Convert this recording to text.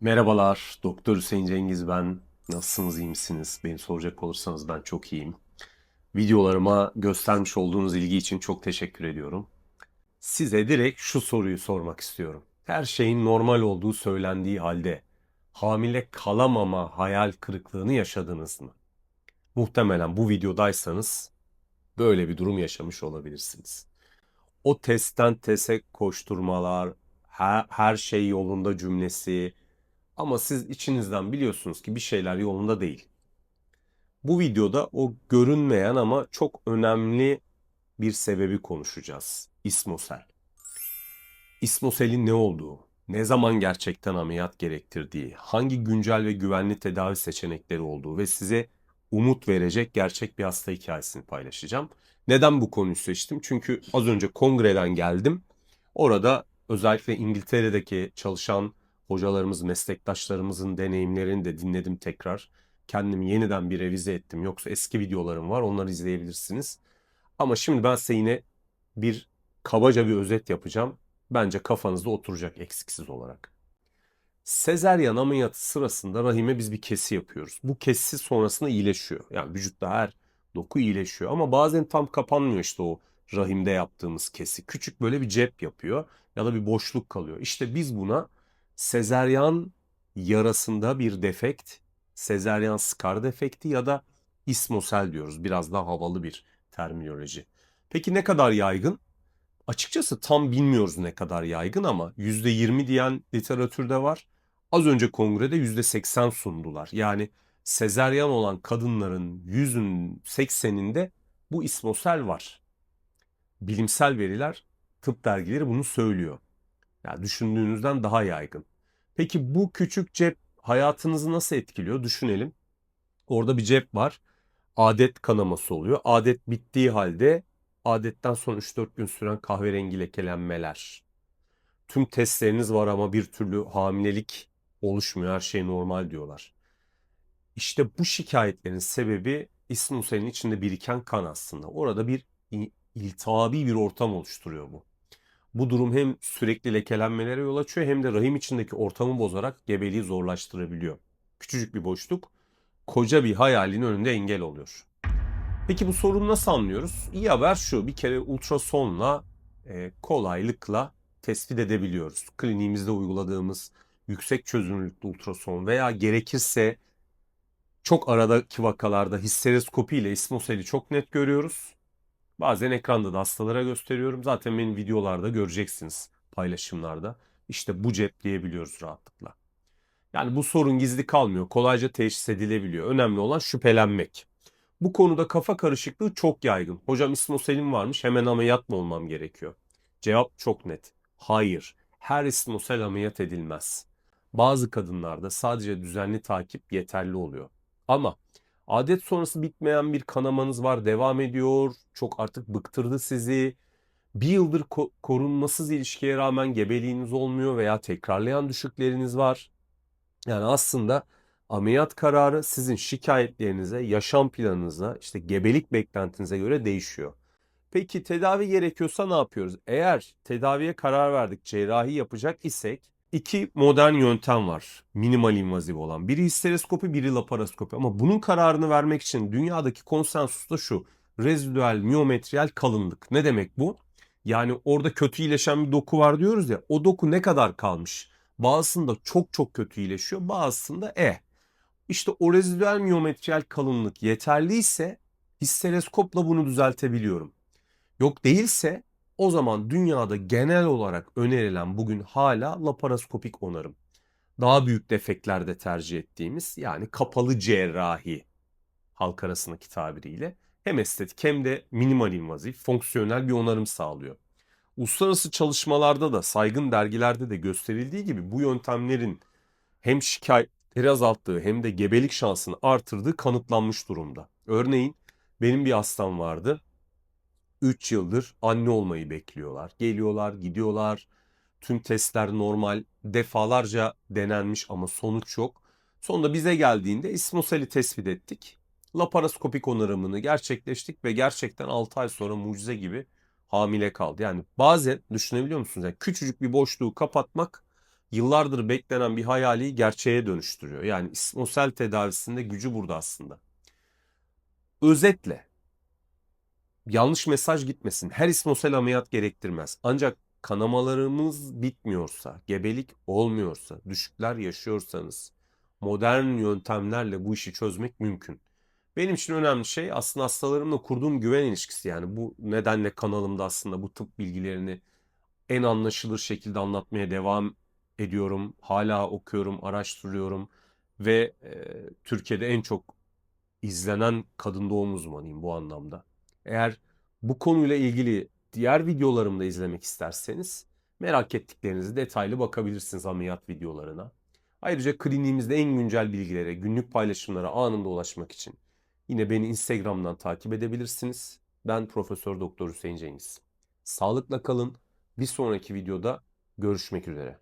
Merhabalar, Doktor Hüseyin Cengiz ben. Nasılsınız, iyi misiniz? Beni soracak olursanız ben çok iyiyim. Videolarıma göstermiş olduğunuz ilgi için çok teşekkür ediyorum. Size direkt şu soruyu sormak istiyorum. Her şeyin normal olduğu söylendiği halde hamile kalamama hayal kırıklığını yaşadınız mı? Muhtemelen bu videodaysanız böyle bir durum yaşamış olabilirsiniz. O testten tese koşturmalar, her, her şey yolunda cümlesi, ama siz içinizden biliyorsunuz ki bir şeyler yolunda değil. Bu videoda o görünmeyen ama çok önemli bir sebebi konuşacağız. İsmosel. İsmoselin ne olduğu, ne zaman gerçekten ameliyat gerektirdiği, hangi güncel ve güvenli tedavi seçenekleri olduğu ve size umut verecek gerçek bir hasta hikayesini paylaşacağım. Neden bu konuyu seçtim? Çünkü az önce kongreden geldim. Orada özellikle İngiltere'deki çalışan hocalarımız, meslektaşlarımızın deneyimlerini de dinledim tekrar. Kendimi yeniden bir revize ettim. Yoksa eski videolarım var, onları izleyebilirsiniz. Ama şimdi ben size yine bir kabaca bir özet yapacağım. Bence kafanızda oturacak eksiksiz olarak. Sezeryan ameliyatı sırasında rahime biz bir kesi yapıyoruz. Bu kesi sonrasında iyileşiyor. Yani vücutta her doku iyileşiyor. Ama bazen tam kapanmıyor işte o rahimde yaptığımız kesi. Küçük böyle bir cep yapıyor ya da bir boşluk kalıyor. İşte biz buna sezeryan yarasında bir defekt, sezeryan skar defekti ya da ismosel diyoruz. Biraz daha havalı bir terminoloji. Peki ne kadar yaygın? Açıkçası tam bilmiyoruz ne kadar yaygın ama %20 diyen literatürde var. Az önce kongrede %80 sundular. Yani sezeryan olan kadınların yüzün 80'inde bu ismosel var. Bilimsel veriler, tıp dergileri bunu söylüyor. Yani düşündüğünüzden daha yaygın. Peki bu küçük cep hayatınızı nasıl etkiliyor? Düşünelim. Orada bir cep var. Adet kanaması oluyor. Adet bittiği halde adetten sonra 3-4 gün süren kahverengi lekelenmeler. Tüm testleriniz var ama bir türlü hamilelik oluşmuyor. Her şey normal diyorlar. İşte bu şikayetlerin sebebi ismuselin içinde biriken kan aslında. Orada bir iltihabi bir ortam oluşturuyor bu. Bu durum hem sürekli lekelenmelere yol açıyor hem de rahim içindeki ortamı bozarak gebeliği zorlaştırabiliyor. Küçücük bir boşluk koca bir hayalin önünde engel oluyor. Peki bu sorunu nasıl anlıyoruz? İyi haber şu bir kere ultrasonla e, kolaylıkla tespit edebiliyoruz. Kliniğimizde uyguladığımız yüksek çözünürlüklü ultrason veya gerekirse çok aradaki vakalarda histeroskopi ile ismoseli çok net görüyoruz. Bazen ekranda da hastalara gösteriyorum. Zaten benim videolarda göreceksiniz paylaşımlarda. İşte bu cep diyebiliyoruz rahatlıkla. Yani bu sorun gizli kalmıyor. Kolayca teşhis edilebiliyor. Önemli olan şüphelenmek. Bu konuda kafa karışıklığı çok yaygın. Hocam ismoselim varmış hemen ameliyat mı olmam gerekiyor? Cevap çok net. Hayır. Her ismosel ameliyat edilmez. Bazı kadınlarda sadece düzenli takip yeterli oluyor. Ama Adet sonrası bitmeyen bir kanamanız var, devam ediyor. Çok artık bıktırdı sizi. Bir yıldır ko- korunmasız ilişkiye rağmen gebeliğiniz olmuyor veya tekrarlayan düşükleriniz var. Yani aslında ameliyat kararı sizin şikayetlerinize, yaşam planınıza, işte gebelik beklentinize göre değişiyor. Peki tedavi gerekiyorsa ne yapıyoruz? Eğer tedaviye karar verdik, cerrahi yapacak isek iki modern yöntem var. Minimal invaziv olan. Biri histeroskopi, biri laparoskopi. Ama bunun kararını vermek için dünyadaki konsensus da şu. Rezidüel miyometriyel kalınlık. Ne demek bu? Yani orada kötü iyileşen bir doku var diyoruz ya. O doku ne kadar kalmış? Bazısında çok çok kötü iyileşiyor. Bazısında e. İşte o rezidüel miyometriyel kalınlık yeterliyse histeroskopla bunu düzeltebiliyorum. Yok değilse o zaman dünyada genel olarak önerilen bugün hala laparoskopik onarım. Daha büyük defeklerde tercih ettiğimiz yani kapalı cerrahi halk arasındaki tabiriyle hem estetik hem de minimal invazif, fonksiyonel bir onarım sağlıyor. Uluslararası çalışmalarda da saygın dergilerde de gösterildiği gibi bu yöntemlerin hem şikayetleri azalttığı hem de gebelik şansını artırdığı kanıtlanmış durumda. Örneğin benim bir hastam vardı. 3 yıldır anne olmayı bekliyorlar. Geliyorlar, gidiyorlar. Tüm testler normal. Defalarca denenmiş ama sonuç yok. Sonunda bize geldiğinde ismoseli tespit ettik. Laparoskopik onarımını gerçekleştik ve gerçekten 6 ay sonra mucize gibi hamile kaldı. Yani bazen düşünebiliyor musunuz? Yani küçücük bir boşluğu kapatmak yıllardır beklenen bir hayali gerçeğe dönüştürüyor. Yani ismosel tedavisinde gücü burada aslında. Özetle yanlış mesaj gitmesin. Her ismosel ameliyat gerektirmez. Ancak kanamalarımız bitmiyorsa, gebelik olmuyorsa, düşükler yaşıyorsanız modern yöntemlerle bu işi çözmek mümkün. Benim için önemli şey aslında hastalarımla kurduğum güven ilişkisi. Yani bu nedenle kanalımda aslında bu tıp bilgilerini en anlaşılır şekilde anlatmaya devam ediyorum. Hala okuyorum, araştırıyorum ve e, Türkiye'de en çok izlenen kadın doğum uzmanıyım bu anlamda. Eğer bu konuyla ilgili diğer videolarımı da izlemek isterseniz merak ettiklerinizi detaylı bakabilirsiniz ameliyat videolarına. Ayrıca kliniğimizde en güncel bilgilere, günlük paylaşımlara anında ulaşmak için yine beni Instagram'dan takip edebilirsiniz. Ben Profesör Doktor Hüseyin Cengiz. Sağlıkla kalın. Bir sonraki videoda görüşmek üzere.